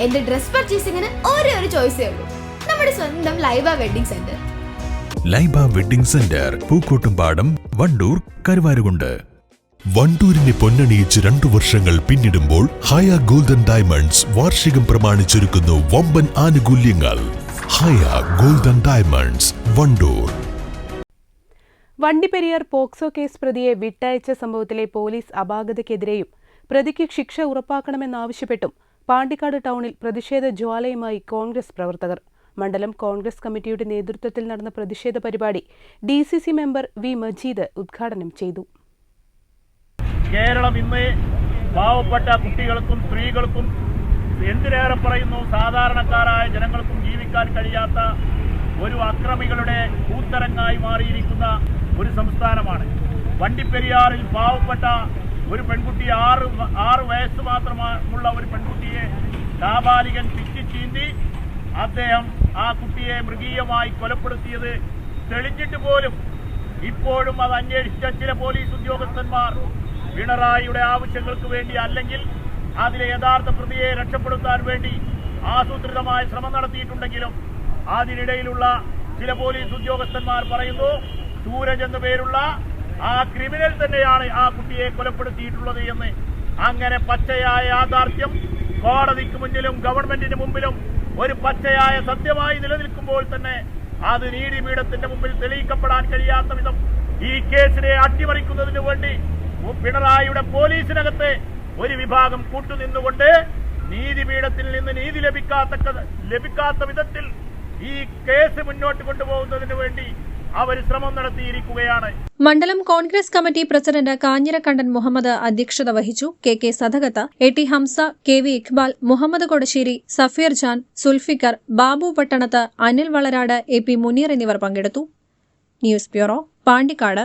എന്റെ ഡ്രസ് പർച്ചേസിംഗിന് ഒരേ ഒരു ചോയ്സേ ഉള്ളൂ. നമ്മുടെ സ്വന്തം Laiba wedding centre. Laiba wedding centre Pookkottumpadam Wandoor Karuvarakundu. വണ്ടൂരിനെ പൊന്നണിയിച്ച് രണ്ടു വർഷങ്ങൾ പിന്നിടുമ്പോൾ ഹയ ഗോൾഡൻ ഡയമണ്ട്സ് വാർഷികം പ്രമാണിച്ചൊരുക്കുന്നു വമ്പൻ ആനുകൂല്യങ്ങൾ. Haya golden diamonds Wandoor. Vandiperiyar POCSO case പ്രതിയെ വിട്ടയച്ച സംഭവത്തിലെ പോലീസ് അപാകതയ്ക്കെതിരെയും പ്രതിക്ക് ശിക്ഷ ഉറപ്പാക്കണമെന്നാവശ്യപ്പെട്ടും പാണ്ടിക്കാട് ടൗണിൽ പ്രതിഷേധ ജ്വാലയുമായി കോൺഗ്രസ് പ്രവർത്തകർ. മണ്ഡലം കോൺഗ്രസ് കമ്മിറ്റിയുടെ നേതൃത്വത്തിൽ നടന്ന പ്രതിഷേധ പരിപാടി D C C member V Majeed ഉദ്ഘാടനം ചെയ്തു. കേരളം ഇന്ന് പാവപ്പെട്ട കുട്ടികൾക്കും സ്ത്രീകൾക്കും എന്തിനേറെ പറയുന്നു? സാധാരണക്കാരായ ജനങ്ങൾക്കും ജീവിക്കാൻ കഴിയാത്ത ഒരു അക്രമികളുടെ കൂത്തരങ്ങായി മാറിയിരിക്കുന്ന ഒരു സംസ്ഥാനമാണ്. വണ്ടിപ്പെരിയാറിൽ പാവപ്പെട്ട ഒരു പെൺകുട്ടി ആറ് ആറ് വയസ്സ് മാത്രമുള്ള ഒരു പെൺകുട്ടിയെ കാബാലികൻ ചീന്തി അദ്ദേഹം ആ കുട്ടിയെ മൃഗീയമായി കൊലപ്പെടുത്തിയത് തെളിഞ്ഞിട്ട് പോലും. ഇപ്പോഴും അത് അന്വേഷിച്ച ചില പോലീസ് ഉദ്യോഗസ്ഥന്മാർ പിണറായിയുടെ ആവശ്യങ്ങൾക്ക് വേണ്ടി അല്ലെങ്കിൽ അതിലെ യഥാർത്ഥ പ്രതിയെ രക്ഷപ്പെടുത്താൻ വേണ്ടി ആസൂത്രിതമായ ശ്രമം നടത്തിയിട്ടുണ്ടെങ്കിലും അതിനിടയിലുള്ള ചില പോലീസ് ഉദ്യോഗസ്ഥന്മാർ പറയുന്നു സൂരജ് എന്ന പേരുള്ള ആ ക്രിമിനൽ തന്നെയാണ് ആ കുട്ടിയെ കൊലപ്പെടുത്തിയിട്ടുള്ളത് എന്ന്. അങ്ങനെ പച്ചയായ യാഥാർത്ഥ്യം കോടതിക്ക് മുന്നിലും ഗവൺമെന്റിന് മുമ്പിലും ഒരു പച്ചയായ സത്യമായി നിലനിൽക്കുമ്പോൾ തന്നെ അത് നീതിപീഠത്തിന്റെ മുമ്പിൽ തെളിയിക്കപ്പെടാൻ കഴിയാത്ത വിധം ഈ കേസിനെ അട്ടിമറിക്കുന്നതിന് വേണ്ടി പിണറായിയുടെ പോലീസിനകത്ത് ഒരു വിഭാഗം കൂട്ടുനിന്നുകൊണ്ട് നീതിപീഠത്തിൽ നിന്ന് നീതി ലഭിക്കാത്ത ലഭിക്കാത്ത വിധത്തിൽ ഈ കേസ് മുന്നോട്ട് കൊണ്ടുപോകുന്നതിന് വേണ്ടി അവർ ശ്രമം നടത്തിയിരിക്കുകയാണ്. മണ്ഡലം Congress committee president Kanhirakandan Muhammad അധ്യക്ഷത വഹിച്ചു K K Sadagath A T Hamsa K V Iqbal Muhammad Kodassery Safeer Jan Sulfikar Babu Pattanath Anil Valarad A P Muneer എന്നിവർ പങ്കെടുത്തു. News bureau Pandikkad.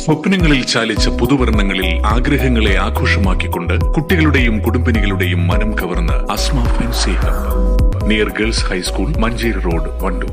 സ്വപ്നങ്ങളിൽ ചാലിച്ച പുതുവർണങ്ങളിൽ ആഗ്രഹങ്ങളെ ആഘോഷമാക്കിക്കൊണ്ട് കുട്ടികളുടെയും കുടുംബിനികളുടെയും മനം കവർന്ന് Asma fancy hub. Near girls high school Manjeri road Wandoor